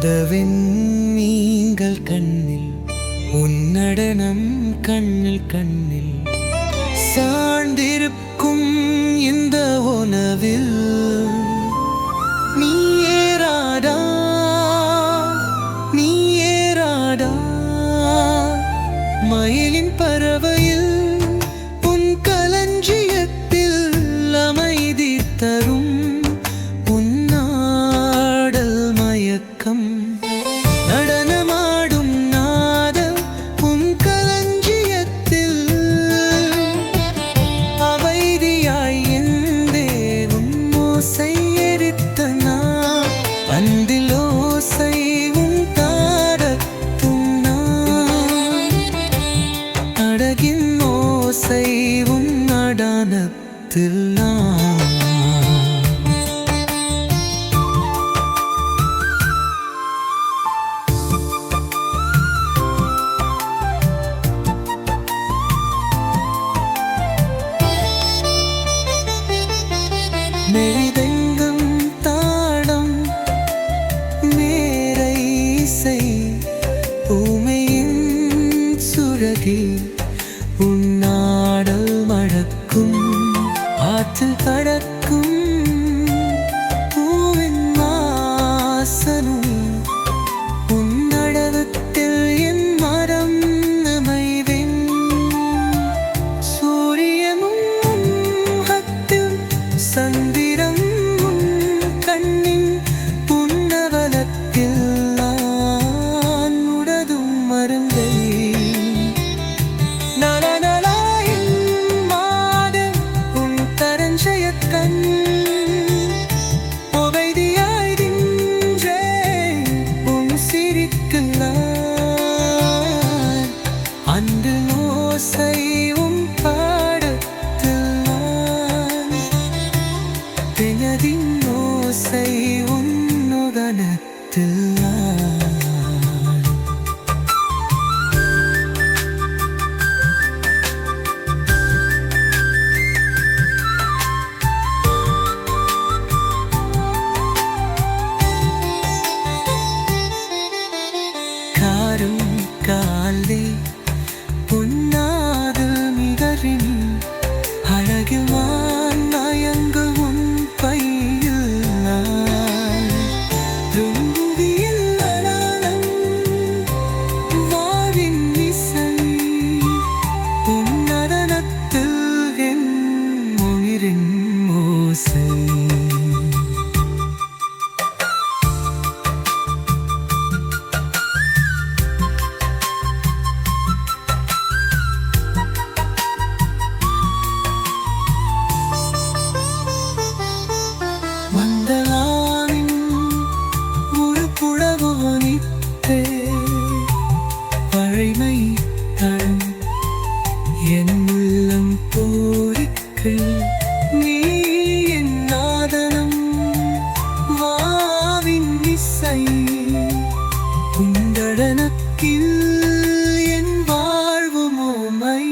കണ്ടവൻ നീങ്കൾ കണ്ണിൽ ഉന്നടനം കണ്ണിൽ കണ്ണിൽ. സാ Maybe காற்று கடக்கும். കാലും കാലേ പൊന്ന பழைமைகள் என் உள்ளம் போருக்கு நீ என் நாதனம் வாவின் இசை குந்தடனக்கில் என் வாழ்வு மோமை.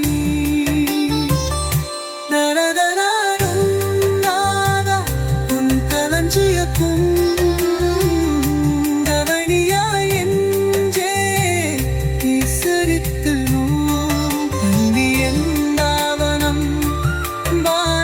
தரதராடும் உன் கலஞ்சிய குந்த